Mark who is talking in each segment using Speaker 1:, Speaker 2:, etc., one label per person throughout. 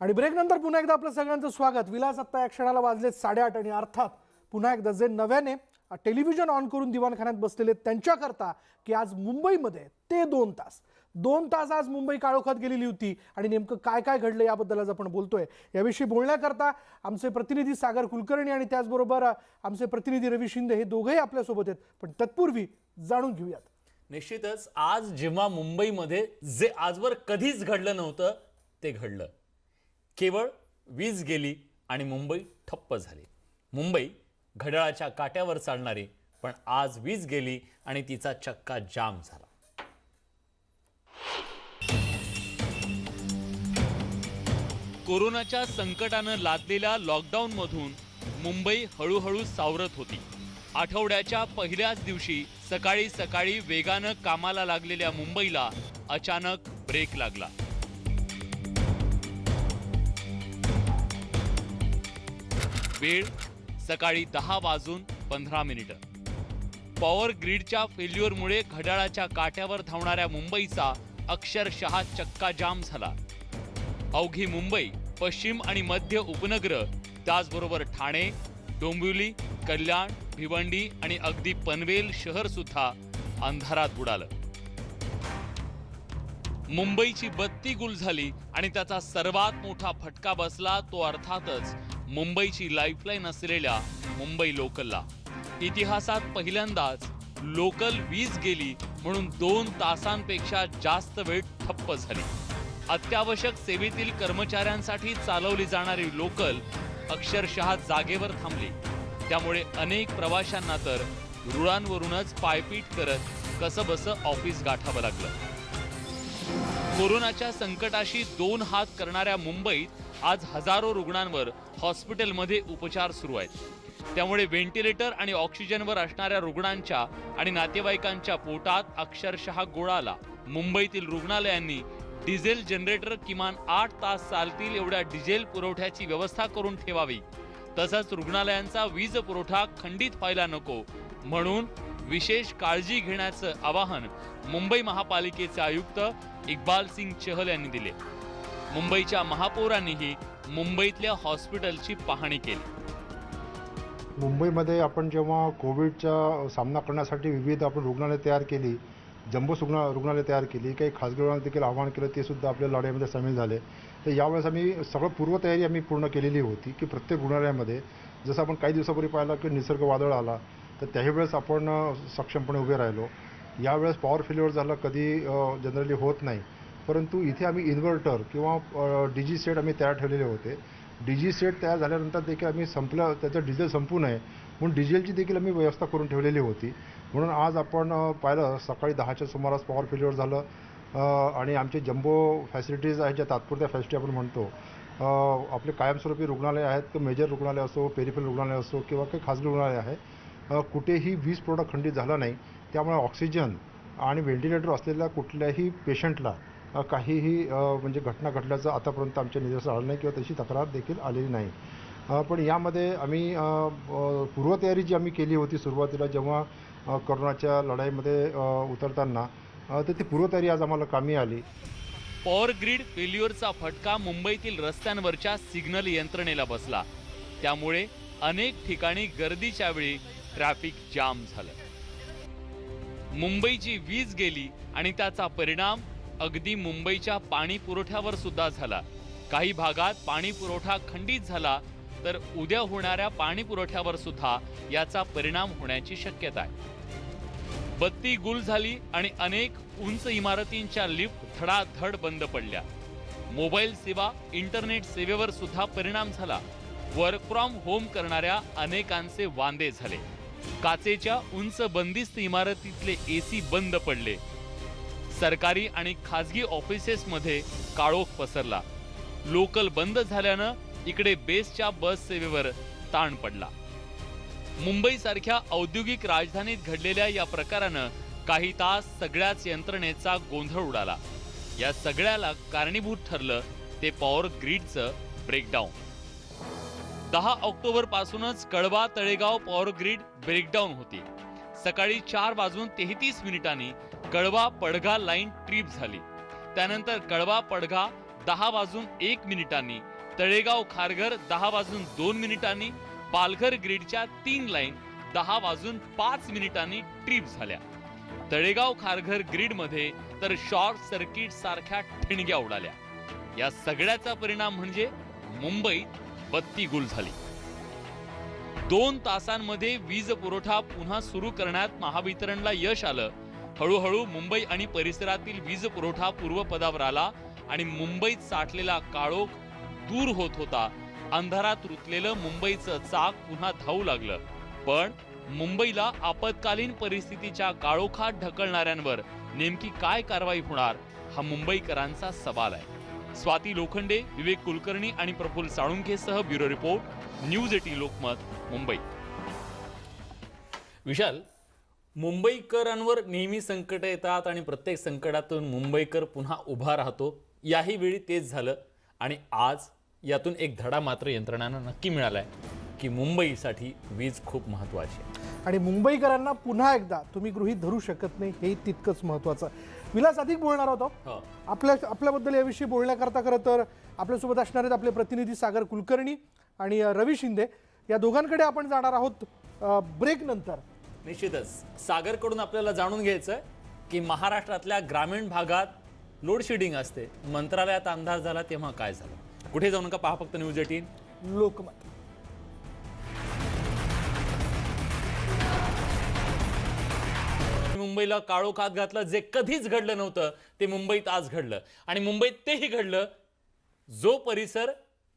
Speaker 1: आणि ब्रेक नंतर पुन्हा एकदा आपलं सगळ्यांचं स्वागत. विलास आत्ता या क्षणाला वाजलेत साडेआठ आणि अर्थात पुन्हा एकदा जे नव्याने टेलिव्हिजन ऑन करून दिवाणखान्यात बसलेले त्यांच्याकरता की आज मुंबईमध्ये ते दोन तास. दोन तास आज मुंबई काळोखात गेलेली होती आणि नेमकं काय काय घडलं याबद्दल आज आपण बोलतोय. याविषयी बोलण्याकरता आमचे प्रतिनिधी सागर कुलकर्णी आणि त्याचबरोबर आमचे प्रतिनिधी रवी शिंदे हे दोघेही आपल्यासोबत आहेत. पण तत्पूर्वी जाणून घेऊयात.
Speaker 2: निश्चितच आज जेव्हा मुंबईमध्ये जे आजवर कधीच घडलं नव्हतं ते घडलं. केवळ वीज गेली आणि मुंबई ठप्प झाली. मुंबई घड्याळाच्या काट्यावर चालणारी पण आज वीज गेली आणि तिचा चक्का जाम झाला. कोरोनाच्या संकटानं लादलेल्या लॉकडाऊनमधून मुंबई हळूहळू सावरत होती. आठवड्याच्या पहिल्याच दिवशी सकाळी सकाळी वेगानं कामाला लागलेल्या मुंबईला अचानक ब्रेक लागला. वेळ सकाळी दहा वाजून पंधरा मिनिटं. पॉवर ग्रीडच्या फेल्युअरमुळे घड्याळाच्या काट्यावर धावणाऱ्या मुंबईचा अक्षरशः चक्का जाम झाला. अवघी मुंबई पश्चिम आणि मध्य उपनगर त्याचबरोबर ठाणे डोंबिवली कल्याण भिवंडी आणि अगदी पनवेल शहर सुद्धा अंधारात बुडालं. मुंबईची बत्ती गुल झाली आणि त्याचा सर्वात मोठा फटका बसला तो अर्थातच मुंबईची लाईफलाईन असलेल्या मुंबई लोकलला. इतिहासात पहिल्यांदाच लोकल वीज गेली म्हणून दोन तासांपेक्षा जास्त वेळ ठप्प झाली. अत्यावश्यक सेवेतील कर्मचाऱ्यांसाठी चालवली जाणारी लोकल अक्षरशः जागेवर थांबली. त्यामुळे अनेक प्रवाशांना तर रुळांवरूनच पायपीट करत कसंबसं ऑफिस गाठावं लागलं. कोरोनाच्या संकटाशी दोन हात करणाऱ्या मुंबईत आज हजारो रुग्णांवर हॉस्पिटलमध्ये उपचार सुरू आहेत. त्यामुळे व्हेंटिलेटर आणि ऑक्सिजनवर असणाऱ्या रुग्णांच्या आणि नातेवाईकांच्या पोटात अक्षरशः गोळाला मुंबईतील रुग्णालयांनी डिझेल जनरेटर किमान आठ तास चालतील एवढ्या डिझेल पुरवठ्याची व्यवस्था करून ठेवावी. तसंच रुग्णालयांचा वीज पुरवठा खंडित व्हायला नको म्हणून विशेष काळजी घेण्याचं आवाहन मुंबई महापालिकेचे आयुक्त इक्बाल सिंग चहल यांनी दिले. मुंबईच्या महापौरांनीही मुंबईतल्या हॉस्पिटलची पाहणी केली.
Speaker 3: मुंबईमध्ये आपण जेव्हा कोविडचा सामना करण्यासाठी विविध आपण रुग्णालय तयार केली जम्बो रुग्ण रुग्णालय तयार केली काही खासगी रुग्णालय देखील आव्हान केलं ते सुद्धा आपल्या लढाईमध्ये सामील झाले. तर यावेळेस आम्ही सगळं पूर्वतयारी आम्ही पूर्ण केलेली होती की प्रत्येक रुग्णालयामध्ये जसं आपण काही दिवसापूर्वी पाहिलं की निसर्ग वादळ आला तर त्याही वेळेस आपण सक्षमपणे उभे राहिलो. यावेळेस पॉवर फेल्युअर झालं कधी जनरली होत नाही. परंतु इथे आम्ही इन्व्हर्टर किंवा डी जी सेट आम्ही तयार ठेवलेले होते. डी जी सेट तयार झाल्यानंतर देखील आम्ही संपलं त्याचं डिझेल संपू नये म्हणून डिझेलची देखील आम्ही व्यवस्था करून ठेवलेली होती. म्हणून आज आपण पाहिलं सकाळी दहाच्या सुमारास पॉवर फेल्युअर झालं. आणि आमचे जम्बो फॅसिलिटीज आहेत ज्या तात्पुरत्या फॅसिलिटी आपण म्हणतो आपले कायमस्वरूपी रुग्णालय आहेत किंवा मेजर रुग्णालय असो पेरिफेल रुग्णालय असो किंवा काही खाजगी रुग्णालय आहे. कुठेही वीज पुरवठा खंडित झाला नाही. त्यामुळे ऑक्सिजन आणि व्हेंटिलेटर असलेल्या कुठल्याही पेशंटला काहीही म्हणजे घटना घडल्याचं आतापर्यंत आमच्या निदर्शनास आलं नाही किंवा तशी तक्रार देखील आलेली नाही. पण यामध्ये आम्ही पूर्वतयारी जी आम्ही केली होती सुरुवातीला जेव्हा करोनाच्या लढाईमध्ये उतरताना तर ती पूर्वतयारी आज आम्हाला कामी आली.
Speaker 2: पॉवर ग्रीड फेल्युअरचा फटका मुंबईतील रस्त्यांवरच्या सिग्नल यंत्रणेला बसला. त्यामुळे अनेक ठिकाणी गर्दीच्या वेळी ट्रॅफिक जाम झालं. मुंबईची वीज गेली आणि त्याचा परिणाम अगदी मुंबईच्या पाणी पुरवठ्यावर सुद्धा झाला. काही भागात पाणी पुरवठा खंडित झाला तर उद्या होणाऱ्या पाणी पुरवठ्यावर सुद्धा याचा परिणाम होण्याची शक्यता आहे. बत्ती गुल झाली आणि अनेक उंच इमारतींच्या लिफ्ट धडाधड बंद पडल्या. मोबाईल सेवा इंटरनेट सेवेवर सुद्धा परिणाम झाला. वर्क फ्रॉम होम करणाऱ्या अनेकांचे वांदे झाले. काचेच्या उंच बंदिस्त इमारतीतले एसी बंद पडले. सरकारी आणि खाजगी ऑफिसेसमध्ये काळोख पसरला. लोकल बंद झाल्यानं इकडे बेसच्या बस सेवेवर ताण पडला. मुंबईसारख्या औद्योगिक राजधानीत घडलेल्या या प्रकारानं काही तास सगळ्याच यंत्रणेचा गोंधळ उडाला. या सगळ्याला कारणीभूत ठरलं ते पॉवर ग्रीडचं ब्रेकडाऊन. दहा ऑक्टोबर पासूनच Kalwa Talegaon power grid breakdown होती. सकाळी चार वाजून तेहतीस मिनिटांनी कळवा पडघा लाईन ट्रिप झाली. त्यानंतर कळवा पडघा दहा वाजून एक मिनिटांनी तळेगाव खारघर दहा वाजून दोन मिनिटांनी पालघर ग्रीडच्या तीन लाईन दहा वाजून पाच मिनिटांनी ट्रिप झाल्या. तळेगाव खारघर ग्रीडमध्ये तर शॉर्ट सर्किट सारख्या ठिणग्या उडाल्या. या सगळ्याचा परिणाम म्हणजे मुंबईत बत्ती गुल झाली. दोन तासांमध्ये वीज पुरवठा पुन्हा सुरू करण्यात महावितरणला यश आलं. हळूहळू मुंबई आणि परिसरातील वीज पुरवठा पूर्वपदावर आला आणि मुंबईत साठलेला काळोख दूर होत होता. अंधारात रुतलेलं मुंबईचं चाक पुन्हा धावू लागलं. पण मुंबईला आपत्कालीन परिस्थितीच्या काळोखात ढकलणाऱ्यांवर नेमकी काय कारवाई होणार हा मुंबईकरांचा सवाल आहे. स्वाती लोखंडे विवेक कुलकर्णी आणि प्रफुल्ल साळुंखेसह ब्युरो रिपोर्ट न्यूज एटी लोकमत मुंबई.
Speaker 4: विशाल मुंबईकरांवर नेहमी संकट येतात आणि प्रत्येक संकटातून मुंबईकर पुन्हा उभा राहतो. याही वेळी तेच झालं आणि आज यातून एक धडा मात्र यंत्रणांना नक्की मिळालाय की मुंबईसाठी वीज खूप महत्वाची आहे.
Speaker 1: आणि मुंबईकरांना पुन्हा एकदा तुम्ही गृहीत धरू शकत नाही हे तितकंच महत्वाचं. विलास अधिक बोलणार होतो?
Speaker 4: हो.
Speaker 1: आपल्या आपल्याबद्दल याविषयी बोलण्याकरता खरं तर आपल्यासोबत असणार आहेत आपले प्रतिनिधी सागर कुलकर्णी आणि रवी शिंदे. या दोघांकडे आपण जाणार आहोत ब्रेक नंतर
Speaker 4: निश्चितच. सागरकडून आपल्याला जाणून घ्यायचं आहे की महाराष्ट्रातल्या ग्रामीण भागात लोड शेडिंग असते. मंत्रालयात अंधार झाला तेव्हा काय झालं? कुठे जाऊ नका पहा फक्त न्यूज एटीन.
Speaker 1: लोकमत.
Speaker 4: मुंबईला काळोखात घातलं जे कधीच घडलं नव्हतं ते मुंबईत आज घडलं. आणि मुंबईत तेही घडलं जो परिसर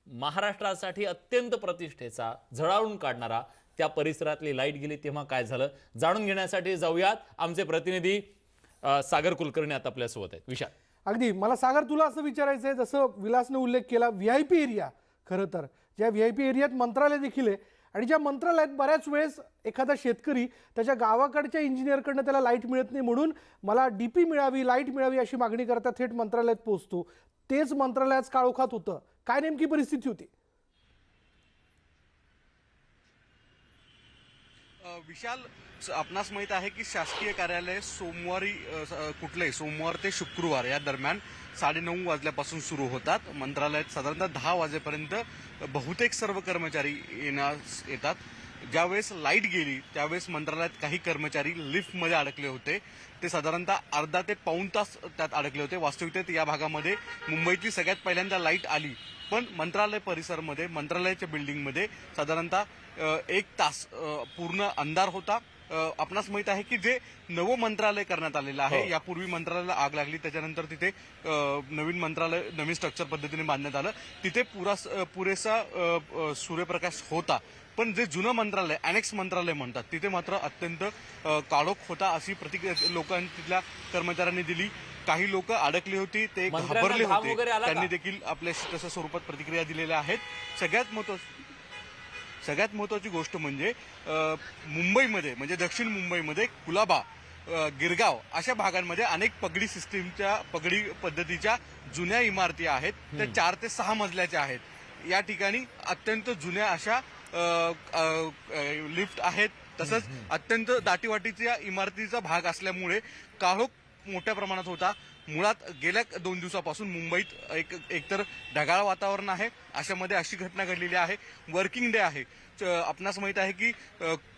Speaker 4: महाराष्ट्रासाठी अत्यंत प्रतिष्ठेचा झळाळून काढणारा त्या परिसरातली लाइट गेली तेव्हा काय झालं? जाणून घेण्यासाठी जाऊयात. आमचे प्रतिनिधी सागर कुलकर्णी आता आपल्यासोबत आहेत. विशाल.
Speaker 1: अगदी. मला सागर तुला असं विचारायचं आहे जसं विलासने उल्लेख केला व्ही आय पी एरिया. खरं तर ज्या व्ही आय पी एरियात मंत्रालय देखील आहे आणि ज्या मंत्रालयात बऱ्याच वेळेस एखादा शेतकरी त्याच्या गावाकडच्या इंजिनियरकडनं त्याला लाइट मिळत नाही म्हणून मला डी पी मिळावी लाइट मिळावी अशी मागणी करता थेट मंत्रालयात पोहोचतो. तेच मंत्रालयात काळोखात होतं. काय नेमकी परिस्थिती होती?
Speaker 5: विशाल स- आपणास माहीत आहे की शासकीय कार्यालय सोमवारी कुठले? सोमवार ते शुक्रवार या दरम्यान साडेनऊ वाजल्यापासून सुरू होतात. मंत्रालयात साधारणतः दहा वाजेपर्यंत बहुतेक सर्व कर्मचारी येण्यास येतात. ज्यावेळेस लाइट गेली त्यावेळेस मंत्रालयात काही कर्मचारी लिफ्टमध्ये अडकले होते. ते साधारणतः अर्धा ते पाऊण तास त्यात अडकले होते. वास्तविकतेत या भागामध्ये मुंबईतली सगळ्यात पहिल्यांदा लाइट आली. पण मंत्रालय परिसरमध्ये मंत्रालयाच्या बिल्डिंगमध्ये साधारणतः एक तास पूर्ण अंधार होता. आपणास माहीत आहे की जे नवं मंत्रालय करण्यात आलेलं आहे
Speaker 4: हो.
Speaker 5: यापूर्वी मंत्रालयाला आग लागली. त्याच्यानंतर तिथे नवीन मंत्रालय नवीन स्ट्रक्चर पद्धतीने बांधण्यात आलं. तिथे पुरा पुरेसा सूर्यप्रकाश होता. पण जे जुनं मंत्रालय अनेक्स मंत्रालय म्हणतात तिथे मात्र अत्यंत काळोख होता अशी प्रतिक्रिया लोकांनी तिथल्या कर्मचाऱ्यांनी दिली. काही लोक अडकली होती ते घाबरले होते? त्यांनी देखील आपल्या तशा स्वरूपात प्रतिक्रिया दिलेल्या आहेत. सगळ्यात महत्वाचं सगळ्यात महत्वाची गोष्ट म्हणजे मुंबईमध्ये म्हणजे दक्षिण मुंबईमध्ये कुलाबा गिरगाव अशा भागांमध्ये अनेक पगडी सिस्टीमच्या पगडी पद्धतीच्या जुन्या इमारती आहेत. त्या चार ते सहा मजल्याच्या आहेत. या ठिकाणी अत्यंत जुन्या अशा लिफ्ट आहेत. तसंच अत्यंत दाटीवाटीच्या इमारतीचा भाग असल्यामुळे काळोख मोठ्या प्रमाणात होता. मुळात गेल्या दोन दिवसापासून मुंबईत एक एकतर ढगाळ वातावरण आहे अशामध्ये अशी घटना घडलेली आहे. वर्किंग डे आहे. च- आपणास माहीत आहे की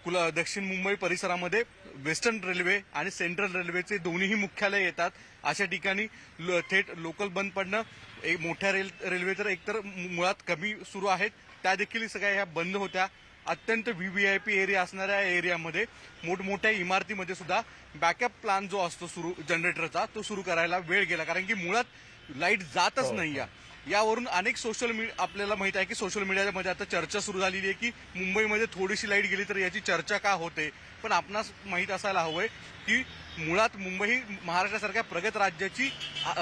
Speaker 5: कुला दक्षिण मुंबई परिसरामध्ये वेस्टर्न रेल्वे आणि सेंट्रल रेल्वेचे दोन्हीही मुख्यालय येतात. अशा ठिकाणी ल- थेट लोकल बंद पडणं एक मोठ्या रेल रेल्वे तर एकतर मुळात कमी सुरू आहेत. त्या देखील सगळ्या ह्या बंद होत्या. अत्यंत V V I P area असणाऱ्या एरियामध्ये मोठमोठ्या इमारतीमध्ये सुद्धा बॅकअप प्लान जो असतो सुरू जनरेटरचा तो सुरू करायला वेळ गेला. कारण की मुळात लाइट जातच नाही या यावरून अनेक सोशल मीडिया आपल्याला माहीत आहे की सोशल मीडियामध्ये आता चर्चा सुरू झालेली आहे की मुंबईमध्ये थोडीशी लाइट गेली तर याची चर्चा का होते? पण आपणास माहीत असायला हवंय की मुळात मुंबई ही महाराष्ट्रासारख्या प्रगत राज्याची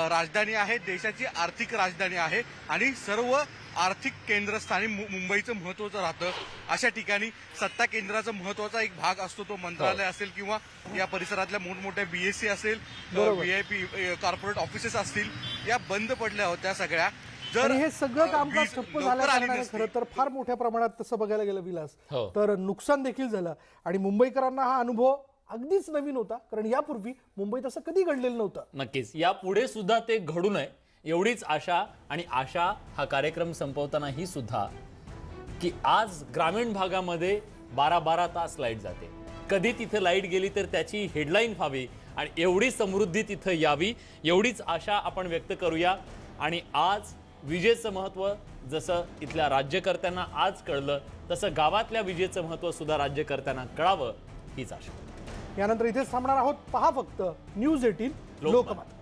Speaker 5: राजधानी आहे देशाची आर्थिक राजधानी आहे आणि सर्व आर्थिक केंद्रस्थानी मुंबईचं महत्वाचं राहतं. अशा ठिकाणी सत्ता केंद्राचा महत्त्वाचा एक भाग असतो तो मंत्रालय असेल किंवा या परिसरातल्या मोठमोठ्या बीएससी असेल. व्हीआयपी कॉर्पोरेट ऑफिसेस असतील या बंद पडल्या होत्या सगळ्या. जर
Speaker 1: हे सगळं कामकाज ठप्प
Speaker 5: नसती,
Speaker 1: खरं तर फार मोठ्या प्रमाणात तसं बघायला गेलं विलास.
Speaker 4: हो.
Speaker 1: तर नुकसान देखील झालं. आणि मुंबईकरांना हा अनुभव अगदीच नवीन होता कारण यापूर्वी मुंबईत असं कधी घडलेलं नव्हतं.
Speaker 4: नक्कीच. यापुढे सुद्धा ते घडू नये
Speaker 2: एवढीच आशा आणि आशा हा कार्यक्रम संपवताना ही सुद्धा की आज ग्रामीण भागामध्ये बारा बारा तास लाइट जाते. कधी तिथे लाइट गेली तर त्याची हेडलाईन व्हावी आणि एवढी समृद्धी तिथं यावी एवढीच आशा आपण व्यक्त करूया. आणि आज विजेचं महत्त्व जसं इथल्या राज्यकर्त्यांना आज कळलं तसं गावातल्या विजेचं महत्त्वसुद्धा राज्यकर्त्यांना कळावं हीच आशा.
Speaker 1: यानंतर इथेच थांबणार आहोत पहा फक्त न्यूज एटीन
Speaker 2: लोकमत.
Speaker 1: लोकमत